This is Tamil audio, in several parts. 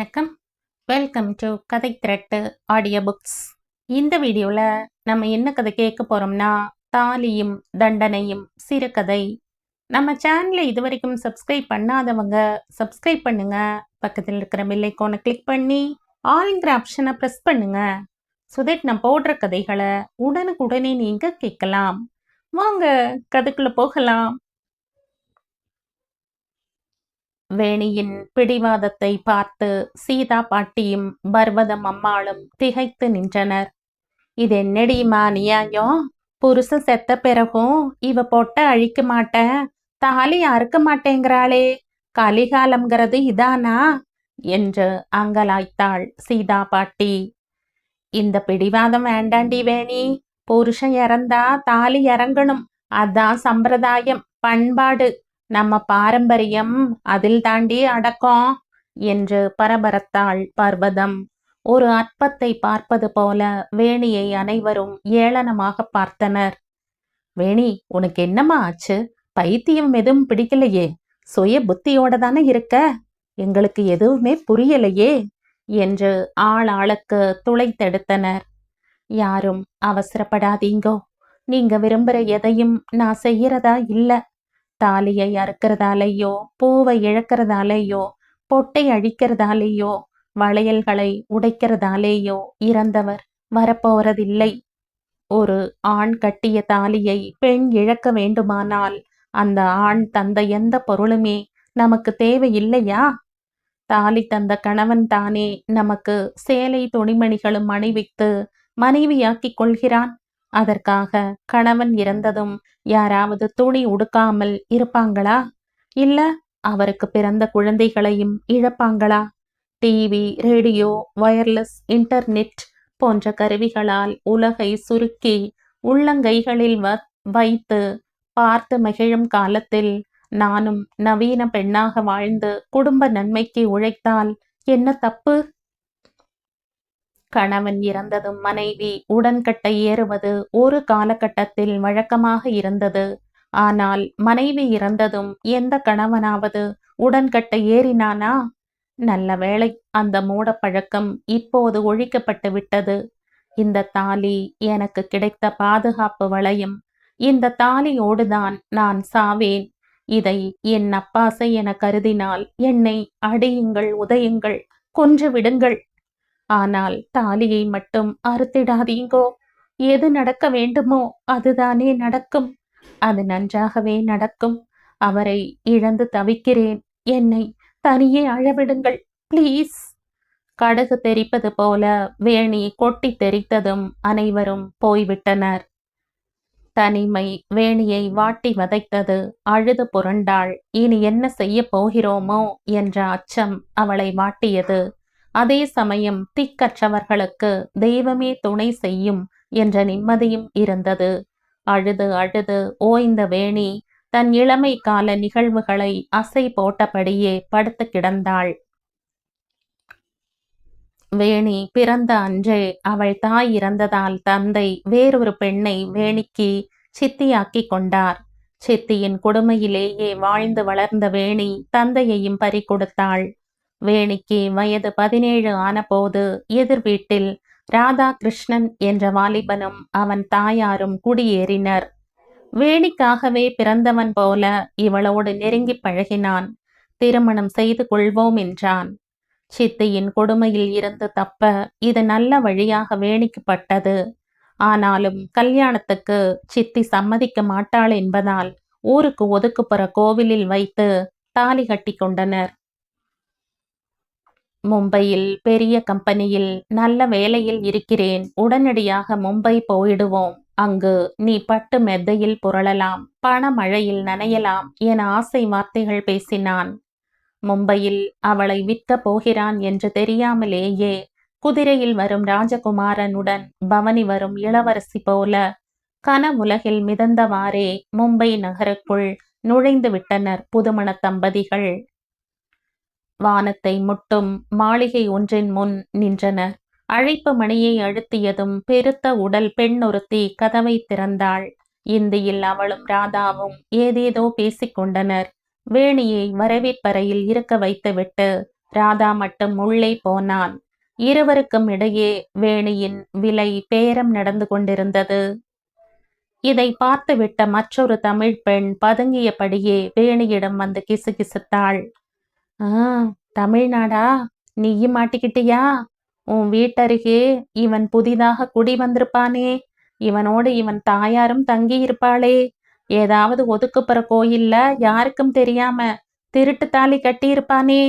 வணக்கம். வெல்கம் டு கதை திரட்டு ஆடியோ புக்ஸ் இந்த வீடியோவில் நம்ம என்ன கதை கேட்க போகிறோம்னா தாலியும் தண்டனையும் சிறுகதை. நம்ம சேனலை இது வரைக்கும் சப்ஸ்கிரைப் பண்ணாதவங்க சப்ஸ்கிரைப் பண்ணுங்க. பக்கத்தில் இருக்கிற பெல்லைக்கோனை கிளிக் பண்ணி ஆல்ங்கிற ஆப்ஷனை ப்ரெஸ் பண்ணுங்க. ஸோ தட் நான் போடுற கதைகளை உடனுக்குடனே நீங்கள் கேட்கலாம். வாங்க கதைக்குள்ள போகலாம். வேணியின் பிடிவாதத்தை பார்த்து சீதா பாட்டியும் பர்வதம் அம்மாளும் திகைத்து நின்றனர். இது என்னடிமா நியாயம் புருஷன் செத்த பிறகும் இவ போட்ட அழிக்க மாட்டேன் தாலி அறுக்க மாட்டேங்கிறாளே? கலிகாலம்ங்கிறது இதானா? என்று அங்கலாய்த்தாள் சீதா பாட்டி. இந்த பிடிவாதம் வேண்டாண்டி வேணி. புருஷன் இறந்தா தாலி இறங்கணும். அதான் சம்பிரதாயம். பண்பாடு. நம்ம பாரம்பரியம் அதில் தாண்டி அடக்கம் என்று பரபரத்தாள் பர்வதம். ஒரு அற்பத்தை பார்ப்பது போல வேணியை அனைவரும் ஏளனமாக பார்த்தனர். வேணி உனக்கு என்னம்மா ஆச்சு? பைத்தியம் எதுவும் பிடிக்கலையே? சுய புத்தியோட தானே இருக்க? எங்களுக்கு எதுவுமே புரியலையே? என்று ஆள் ஆளுக்கு துளைத்தெடுத்தனர். யாரும் அவசரப்படாதீங்கோ. நீங்க விரும்புற எதையும் நான் செய்யறதா இல்ல. தாலியை அறுக்கிறதாலேயோ பூவை இழக்கிறதாலேயோ பொட்டை அழிக்கிறதாலேயோ வளையல்களை உடைக்கிறதாலேயோ இறந்தவர் வரப்போறதில்லை ஒரு ஆண் கட்டிய தாலியை பெண் இழக்க வேண்டுமானால் அந்த ஆண் தந்த எந்த பொருளுமே நமக்கு தேவையில்லையா? தாலி தந்த கணவன் தானே நமக்கு சேலை துணிமணிகளும் அணிவித்து மனைவியாக்கிக் கொள்கிறான். அதற்காக கணவன் இறந்ததும் யாராவது துணி உடுக்காமல் இருப்பாங்களா? இல்ல அவருக்கு பிறந்த குழந்தைகளையும் இழப்பாங்களா? டிவி ரேடியோ வயர்லெஸ் இன்டர்நெட் போன்ற கருவிகளால் உலகை சுருக்கி உள்ளங்கைகளில் வைத்து பார்த்து மகிழும் காலத்தில் நானும் நவீன பெண்ணாக வாழ்ந்து குடும்ப நன்மைக்கு உழைத்தால் என்ன தப்பு? கணவன் இறந்ததும் மனைவி உடன்கட்டை ஏறுவது ஒரு காலகட்டத்தில் வழக்கமாக இருந்தது. ஆனால் மனைவி இறந்ததும் எந்த கணவனாவது உடன்கட்டை ஏறினானா? நல்ல வேளை அந்த மூடப்பழக்கம் இப்போது ஒழிக்கப்பட்டு விட்டது. இந்த தாலி எனக்கு கிடைத்த பாதுகாப்பு வளையம். இந்த தாலியோடுதான் நான் சாவேன். இதை என் அப்பாசை என கருதினால் என்னை அடியுங்கள் உதயுங்கள் கொன்று விடுங்கள். ஆனால் தாலியை மட்டும் அறுத்திடாதீங்கோ. எது நடக்க வேண்டுமோ அதுதானே நடக்கும். அது நன்றாகவே நடக்கும். அவரை இழந்து தவிக்கிறேன். என்னை தனியே அழவிடுங்கள் ப்ளீஸ். கடுகு தெரிப்பது போல வேணி கொட்டி தெரித்ததும் அனைவரும் போய்விட்டனர். தனிமை வேணியை வாட்டி வதைத்தது அழுது புரண்டாள். இனி என்ன செய்ய போகிறோமோ என்ற அச்சம் அவளை வாட்டியது. அதே சமயம் திக்கற்றவர்களுக்கு தெய்வமே துணை செய்யும் என்ற நிம்மதியும் இருந்தது. அழுது அழுது ஓய்ந்த வேணி தன் இளமை கால நிகழ்வுகளை அசை போட்டபடியே படுத்து கிடந்தாள். வேணி பிறந்த அன்றே அவள் தாய் இறந்ததால் தந்தை வேறொரு பெண்ணை வேணிக்கு சித்தியாக்கி கொண்டார். சித்தியின் கொடுமையிலேயே வாழ்ந்து வளர்ந்த வேணி தந்தையையும் பறிகொடுத்தாள். வேணிக்கு வயது பதினேழு ஆனபோது எதிர் வீட்டில் ராதாகிருஷ்ணன் என்ற வாலிபனும் அவன் தாயாரும் குடியேறினர். வேணிக்காகவே பிறந்தவன் போல இவளோடு நெருங்கி பழகினான். திருமணம் செய்து கொள்வோம் என்றான். சித்தியின் கொடுமையில் இருந்து தப்ப இது நல்ல வழியாக வேணிக்கப்பட்டது ஆனாலும் கல்யாணத்துக்கு சித்தி சம்மதிக்க மாட்டாள் என்பதால் ஊருக்கு ஒதுக்குப்புற கோவிலில் வைத்து தாலி கட்டி கொண்டனர். மும்பையில் பெரிய கம்பெனியில் நல்ல வேலையில் இருக்கிறேன். உடனடியாக மும்பை போயிடுவோம். அங்கு நீ பட்டு மெத்தையில் புரளலாம். பண மழையில் நனையலாம் என ஆசை வார்த்தைகள் பேசினான். மும்பையில் அவளை விற்க போகிறான் என்று தெரியாமலேயே குதிரையில் வரும் ராஜகுமாரனுடன் பவனி வரும் இளவரசி போல கனவுலகில் மிதந்தவாறே மும்பை நகருக்குள் நுழைந்து விட்டனர் புதுமண தம்பதிகள். வானத்தை முட்டும் மாளிகை ஒன்றின் முன் நின்றனர் அழைப்பு மணியை அழுத்தியதும் பெருத்த உடல் பெண் ஒருத்தி கதவை திறந்தாள். இந்தியில் அவளும் ராதாவும் ஏதேதோ பேசிக்கொண்டனர் வேணியை வரவேற்பறையில் இருக்க வைத்துவிட்டு ராதா மட்டும் உள்ளே போனான். இருவருக்கும் இடையே வேணியின் விலை பேரம் நடந்து கொண்டிருந்தது. இதை பார்த்துவிட்ட மற்றொரு தமிழ் பெண் பதுங்கியபடியே வேணியிடம் வந்து கிசுகிசுத்தாள். ஆ தமிழ்நாடா? நீயும் மாட்டிக்கிட்டியா? உன் வீட்டருகே இவன் புதிதாக குடி வந்திருப்பானே. இவனோடு இவன் தாயாரும் தங்கி இருப்பாளே ஏதாவது ஒதுக்குப்புற கோயில்ல யாருக்கும் தெரியாம திருட்டு தாலி கட்டியிருப்பானே.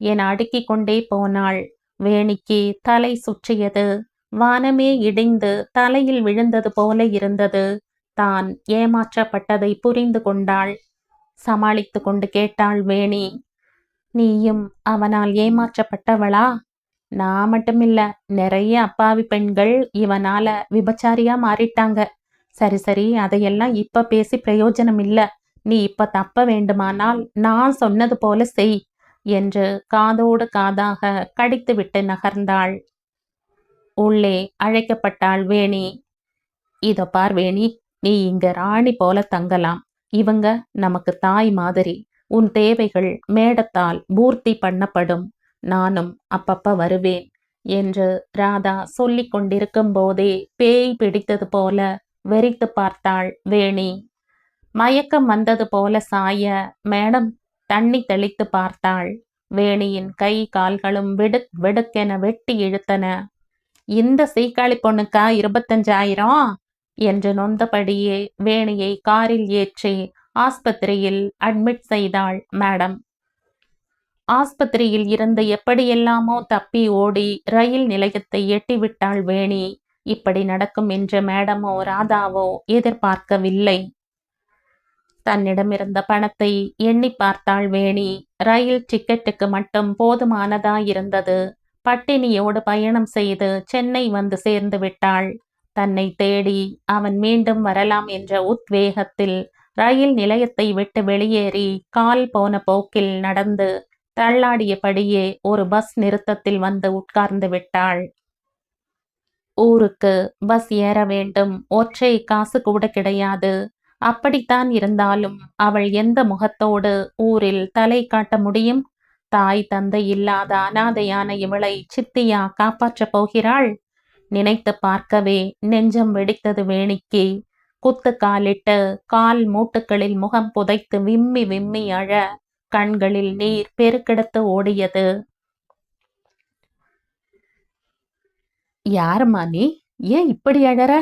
என அடுக்கிக் கொண்டே போனாள். வேணிக்கு தலை சுற்றியது. வானமே இடிந்து தலையில் விழுந்தது போல இருந்தது. தான் ஏமாற்றப்பட்டதை புரிந்து கொண்டாள். சமாளித்து கொண்டு கேட்டாள் வேணி நீயும் அவனால் ஏமாற்றப்பட்டவளா? நான் மட்டுமில்ல நிறைய அப்பாவி பெண்கள் இவனால விபச்சாரியா மாறிட்டாங்க. சரி சரி அதையெல்லாம் இப்ப பேசி பிரயோஜனம் இல்ல நீ இப்ப தப்ப வேண்டுமானால் நான் சொன்னது போல செய் என்று காதோடு காதாக கடித்துவிட்டு நகர்ந்தாள். உள்ளே அழைக்கப்பட்டாள் வேணி. இதோ பார் வேணி நீ இங்க ராணி போல தங்கலாம். இவங்க நமக்கு தாய் மாதிரி. உன் தேவைகள் மேடத்தால் பூர்த்தி பண்ணப்படும். நானும் அப்பப்ப வருவேன் என்று ராதா சொல்லிக் கொண்டிருக்கும் போதே பேய் பிடித்தது போல வெறித்து பார்த்தாள் வேணி. மயக்கம் வந்தது போல சாய மேடம் தண்ணி தெளித்து பார்த்தாள். வேணியின் கை கால்களும் விடுக் வெடுக்கென வெட்டி இழுத்தன. இந்த சீக்காளி பொண்ணுக்கா இருபத்தஞ்சாயிரம்? என்று நொந்தபடியே வேணியை காரில் ஏற்றி ஆஸ்பத்திரியில் அட்மிட் செய்தாள் மேடம் ஆஸ்பத்திரியில் இருந்து எப்படியெல்லாமோ தப்பி ஓடி ரயில் நிலையத்தை எட்டிவிட்டாள் வேணி. இப்படி நடக்கும் என்று மேடமோ ராதாவோ எதிர்பார்க்கவில்லை. தன்னிடமிருந்த பணத்தை எண்ணி பார்த்தாள் வேணி. ரயில் டிக்கெட்டுக்கு மட்டும் போதுமானதாயிருந்தது. பட்டினியோடு பயணம் செய்து சென்னை வந்து சேர்ந்து விட்டாள். தன்னை தேடி அவன் மீண்டும் வரலாம் என்ற உத்வேகத்தில் ரயில் நிலையத்தை விட்டு வெளியேறி கால் போன போக்கில் நடந்து தள்ளாடியபடியே ஒரு பஸ் நிறுத்தத்தில் வந்து உட்கார்ந்து விட்டாள். ஊருக்கு பஸ் ஏற வேண்டும். ஒற்றை காசு கூட கிடையாது. அப்படித்தான் இருந்தாலும் அவள் எந்த முகத்தோடு ஊரில் தலை காட்ட முடியும்? தாய் தந்தை இல்லாத அனாதையான இவளை சித்தியா காப்பாற்றப் போகிறாள்? நினைத்து பார்க்கவே நெஞ்சம் வெடித்தது வேணிக்கு. குத்து காலிட்டு கால் மூட்டுகளில் முகம் புதைத்து விம்மி விம்மி அழ கண்களில் நீர் பெருக்கெடுத்து ஓடியது. யாரும்மா நீ? ஏன் இப்படி அழற?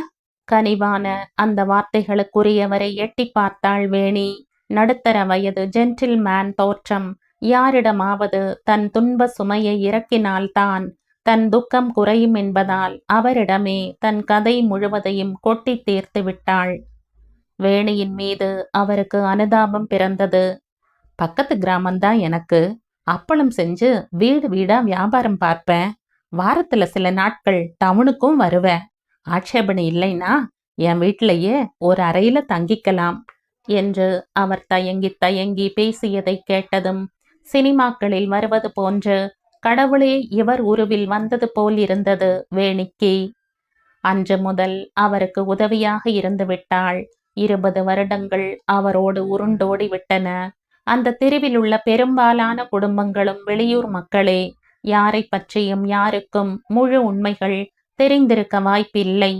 கனிவான அந்த வார்த்தைகளுக்குரியவரை எட்டி பார்த்தாள் வேணி. நடுத்தர வயது ஜென்டில்மேன் தோற்றம். யாரிடமாவது தன் துன்ப சுமையை இறக்கினால்தான் தன் துக்கம் குறையும் என்பதால் அவரிடமே தன் கதை முழுவதையும் கொட்டி தீர்த்து விட்டாள். வேணியின் மீது அவருக்கு அனுதாபம் பிறந்தது. பக்கத்து கிராமம்தான் எனக்கு. அப்பளம் செஞ்சு வீடு வீடா வியாபாரம் பார்ப்பேன். வாரத்துல சில நாட்கள் டவுனுக்கும் வருவேன். ஆட்சேபணி இல்லைனா என் வீட்டிலேயே ஒரு அறையில தங்கிக்கலாம் என்று அவர் தயங்கி தயங்கி பேசியதை கேட்டதும் சினிமாக்களில் வருவது போன்று கடவுளே இவர் உருவில் வந்தது போல் இருந்தது வேணிக்கு. அன்று முதல் அவருக்கு உதவியாக இருந்து விட்டாள். இருபது வருடங்கள் அவரோடு உருண்டோடி விட்டன. அந்த தெருவில் உள்ள பெரும்பாலான குடும்பங்களும் வெளியூர் மக்களே யாரை பற்றியும் யாருக்கும் முழு உண்மைகள் தெரிந்திருக்க வாய்ப்பில்லை.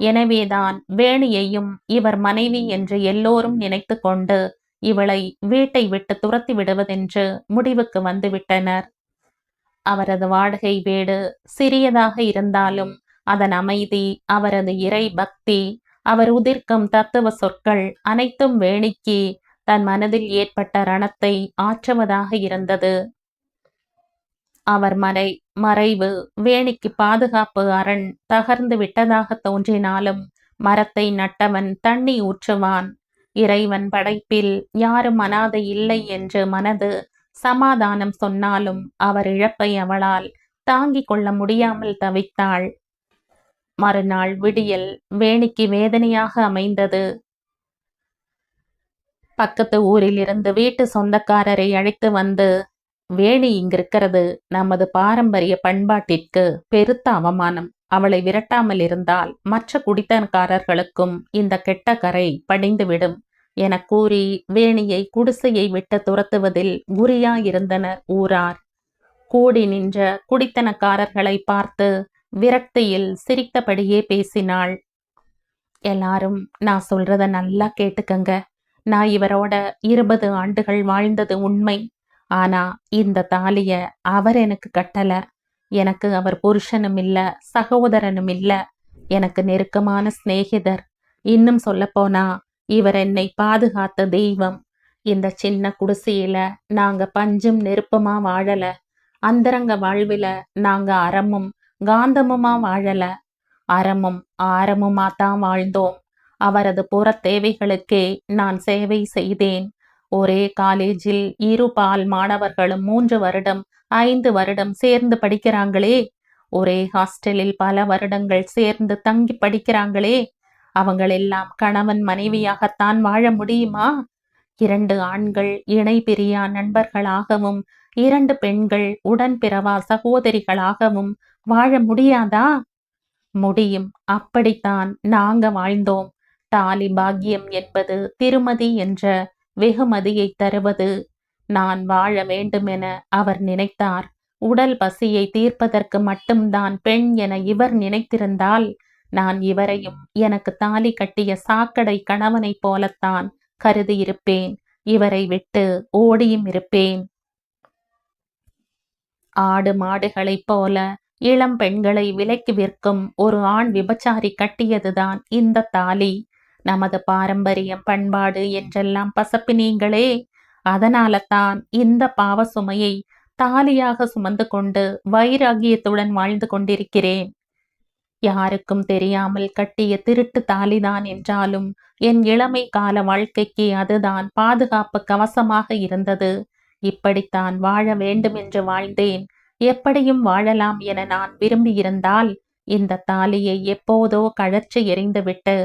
எனவேதான் வேணியையும் இவர் மனைவி என்று எல்லோரும் நினைத்து கொண்டு இவளை வீட்டை விட்டு துரத்தி விடுவதென்று முடிவுக்கு வந்துவிட்டனர். அவரது வாடகை வீடு சிறியதாக இருந்தாலும் அதன் அமைதி அவரது இறை பக்தி அவர் உதிர்க்கும் தத்துவ சொற்கள் அனைத்தும் வேணிக்கு தன் மனதில் ஏற்பட்ட ரணத்தை ஆற்றுவதாக இருந்தது. அவர் மறை மறைவு வேணிக்கு பாதுகாப்பு அரண் தகர்ந்து விட்டதாக தோன்றினாலும் மரத்தை நட்டவன் தண்ணி ஊற்றுவான். இறைவன் படைப்பில் யாரும் அனாதை இல்லை என்று மனது சமாதானம் சொன்னாலும் அவர் இழப்பை அவளால் தாங்கிக் கொள்ள முடியாமல் தவித்தாள். மறுநாள் விடியல் வேணிக்கு வேதனையாக அமைந்தது. பக்கத்து ஊரில் இருந்து வீட்டு சொந்தக்காரரை அழைத்து வந்து வேணி இங்கிருக்கிறது. நமது பாரம்பரிய பண்பாட்டிற்கு பெருத்த அவமானம். அவளை விரட்டாமல் இருந்தால் மற்ற குடித்தனக்காரர்களுக்கும் இந்த கெட்ட கரை படிந்துவிடும் என கூறி வேணியை குடிசையை விட்டு துரத்துவதில் குறியாயிருந்தனர் ஊரார். கூடி நின்ற குடித்தனக்காரர்களை பார்த்து விரக்தியில் சிரித்தபடியே பேசினாள். எல்லாரும் நான் சொல்றத நல்லா கேட்டுக்கங்க. நான் இவரோட இருபது ஆண்டுகள் வாழ்ந்தது உண்மை. ஆனா இந்த தாலிய அவர் எனக்கு கட்டல. எனக்கு அவர் புருஷனும் இல்ல சகோதரனும் இல்ல. எனக்கு நெருக்கமான சிநேகிதர். இன்னும் சொல்லப்போனா இவர் என்னை பாதுகாத்த தெய்வம். இந்த சின்ன குடிசையில நாங்க பஞ்சும் நெருப்புமா வாழல. அந்தரங்க வாழ்வில நாங்க அறமும் காந்தமுமா வாழல. அறமும் ஆரமுமா தான் வாழ்ந்தோம். அவரது புற தேவைகளுக்கே நான் சேவை செய்தேன். ஒரே காலேஜில் இரு பால் மாணவர்களும் மூன்று வருடம் ஐந்து வருடம் சேர்ந்து படிக்கிறாங்களே. ஒரே ஹாஸ்டலில் பல வருடங்கள் சேர்ந்து தங்கி படிக்கிறாங்களே. அவங்களெல்லாம் கணவன் மனைவியாகத்தான் வாழ முடியுமா? இரண்டு ஆண்கள் இணை பிரியா நண்பர்களாகவும் இரண்டு பெண்கள் உடன் பிறவா சகோதரிகளாகவும் வாழ முடியாதா? முடியும். அப்படித்தான் நாங்க வாழ்ந்தோம். தாலி பாக்கியம் என்பது திருமதி என்ற வெகுமதியை தருவது. நான் வாழ வேண்டுமென அவர் நினைத்தார். உடல் பசியை தீர்ப்பதற்கு மட்டும்தான் பெண் என இவர் நினைத்திருந்தால் நான் இவரையும் எனக்கு தாலி கட்டிய சாக்கடை கணவனைப் போலத்தான் கருதியிருப்பேன். இவரை விட்டு ஓடியும் இருப்பேன். ஆடு மாடுகளைப் போல இளம் பெண்களை விலைக்கு விற்கும் ஒரு ஆண் விபச்சாரி கட்டியதுதான் இந்த தாலி. நமது பாரம்பரியம் பண்பாடு என்றெல்லாம் பசப்பினீங்களே. அதனால தான் இந்த பாவ சுமையை தாலியாக சுமந்து கொண்டு வைராகியத்துடன் வாழ்ந்து கொண்டிருக்கிறேன். யாருக்கும் தெரியாமல் கட்டிய திருட்டு தாலிதான் என்றாலும் என் இளமை கால வாழ்க்கைக்கு அதுதான் பாதுகாப்பு கவசமாக இருந்தது. இப்படித்தான் வாழ வேண்டும் என்று வாழ்ந்தேன். எப்படியும் வாழலாம் என நான் விரும்பியிருந்தால் இந்த தாலியை எப்போதோ கழற்றி எறிந்துவிட்டு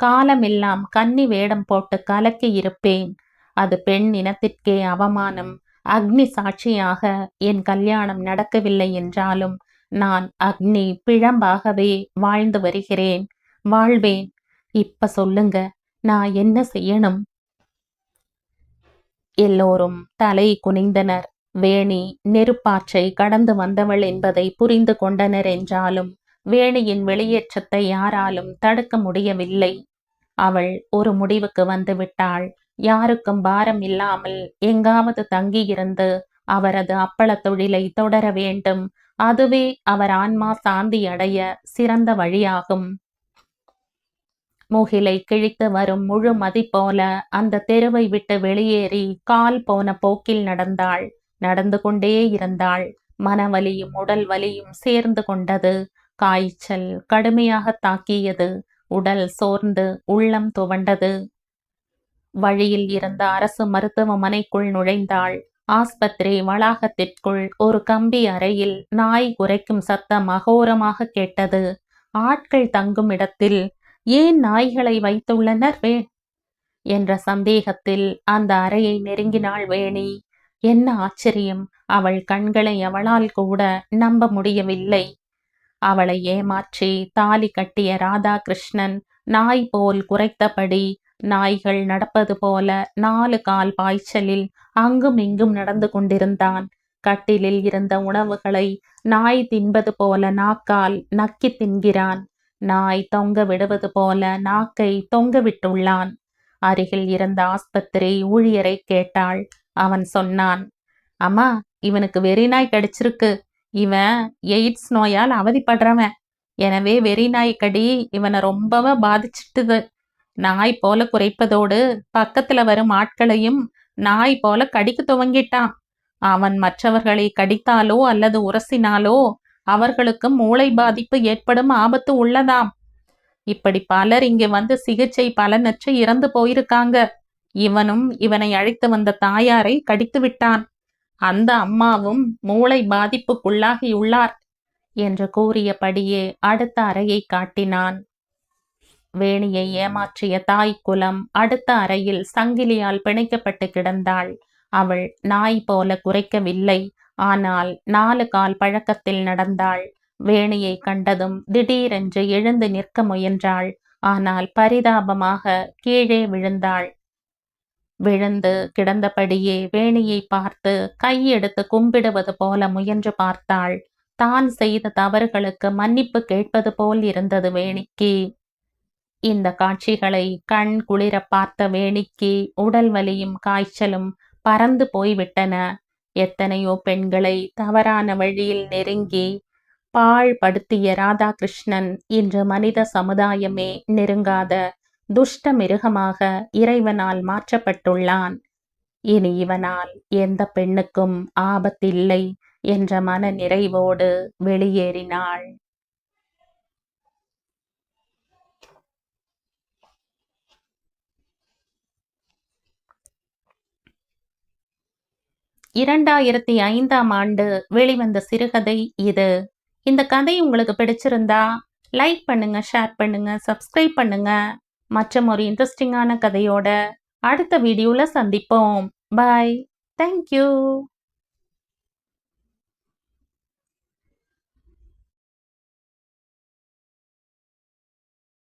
காலமெல்லாம் கன்னி வேடம் போட்டு கலக்கி இருப்பேன். அது பெண் இனத்திற்கே அவமானம். அக்னி சாட்சியாக என் கல்யாணம் நடக்கவில்லை என்றாலும் நான் அக்னி பிழம்பாகவே வாழ்ந்து வருகிறேன். வாழ்வேன். இப்ப சொல்லுங்க நான் என்ன செய்யணும்? எல்லோரும் தலை குனிந்தனர். வேணி நெருப்பாற்றை கடந்து வந்தவள் என்பதை புரிந்து கொண்டனர் என்றாலும் வேணியின் வெளியேற்றத்தை யாராலும் தடுக்க முடியவில்லை. அவள் ஒரு முடிவுக்கு வந்து விட்டாள். யாருக்கும் பாரம் இல்லாமல் எங்காவது தங்கியிருந்து அவரது அப்பள தொழிலை தொடர வேண்டும். அதுவே அவர் ஆன்மா சாந்தி அடைய சிறந்த வழியாகும். முகிலை கிழித்து வரும் முழு மதி போல அந்த தெருவை விட்டு வெளியேறி கால் போன போக்கில் நடந்தாள். நடந்து கொண்டே இருந்தாள். மனவலியும் உடல் வலியும் சேர்ந்து கொண்டது. காய்ச்சல் கடுமையாக தாக்கியது. உடல் சோர்ந்து உள்ளம் துவண்டது. வழியில் இருந்த அரசு மருத்துவமனைக்குள் நுழைந்தாள். ஆஸ்பத்திரி வளாகத்திற்குள் ஒரு கம்பி அறையில் நாய் குறைக்கும் சத்தம் அகோரமாக கேட்டது. ஆட்கள் தங்கும் இடத்தில் ஏன் நாய்களை வைத்துள்ளனர் வே என்ற சந்தேகத்தில் அந்த அறையை நெருங்கினாள் வேணி. என்ன ஆச்சரியம்! அவள் கண்களை அவளால் கூட நம்ப முடியவில்லை. அவளை ஏமாற்றி தாலி கட்டிய ராதாகிருஷ்ணன் நாய் போல் குறைத்தபடி நாய்கள் நடப்பது போல நாலு கால் பாய்ச்சலில் அங்கும் இங்கும் நடந்து கொண்டிருந்தான். கட்டிலில் இருந்த உணவுகளை நாய் தின்பது போல நாக்கால் நக்கி தின்கிறான். நாய் தொங்க விடுவது போல நாக்கை தொங்க விட்டுள்ளான். அருகில் இருந்த ஆஸ்பத்திரி ஊழியரை கேட்டாள். அவன் சொன்னான் அம்மா இவனுக்கு வெறிநாய் கடிச்சிருக்கு. இவன் எய்ட்ஸ் நோயால் அவதிப்படுறவன். எனவே வெறிநாய் கடி இவனை ரொம்பவே பாதிச்சிட்டுது. நாய் போல குறைப்பதோடு பக்கத்துல வரும் ஆட்களையும் நாய் போல கடிக்க துவங்கிட்டான். அவன் மற்றவர்களை கடித்தாலோ அல்லது உரசினாலோ அவர்களுக்கு மூளை பாதிப்பு ஏற்படும் ஆபத்து உள்ளதாம். இப்படி பலர் இங்கு வந்து சிகிச்சை பலனற்று இறந்து போயிருக்காங்க. இவனும் இவனை அழைத்து வந்த தாயாரை கடித்து விட்டான். அந்த அம்மாவும் மூளை பாதிப்புக்குள்ளாகியுள்ளார் என்று கூறியபடியே அடுத்த அறையை காட்டினான். வேணியை ஏமாற்றிய தாய் குலம் அடுத்த அறையில் சங்கிலியால் பிணைக்கப்பட்டு கிடந்தாள். அவள் நாய் போல குறைக்கவில்லை ஆனால் நாலு கால் பழக்கத்தில் நடந்தாள். வேணியை கண்டதும் திடீரென்று எழுந்து நிற்க முயன்றாள். ஆனால் பரிதாபமாக கீழே விழுந்தாள். விழுந்து கிடந்தபடியே வேணியை பார்த்து கையெடுத்து கும்பிடுவது போல முயன்று பார்த்தாள். தான் செய்த தவறுகளுக்கு மன்னிப்பு கேட்பது போல் இருந்தது வேணிக்கு. இந்த காட்சிகளை கண் குளிர பார்த்த வேணிக்கு உடல் வலியும் காய்ச்சலும் பறந்து போய்விட்டன. எத்தனையோ பெண்களை தவறான வழியில் நெருங்கி பாழ்படுத்திய ராதாகிருஷ்ணன் இன்று மனித சமுதாயமே நெருங்காத துஷ்ட மிருகமாக இறைவனால் மாற்றப்பட்டுள்ளான். இனி இவனால் எந்த பெண்ணுக்கும் ஆபத்தில்லை என்ற மன நிறைவோடு வெளியேறினாள். இரண்டாயிரத்தி ஐந்தாம் ஆண்டு வெளிவந்த சிறுகதை இது. இந்த கதை உங்களுக்கு பிடிச்சிருந்தா லைக் பண்ணுங்க ஷேர் பண்ணுங்க சப்ஸ்கிரைப் பண்ணுங்க. மற்றும் ஒரு இன்ட்ரெஸ்டிங்கான கதையோட அடுத்த வீடியோவில் சந்திப்போம். Bye thank you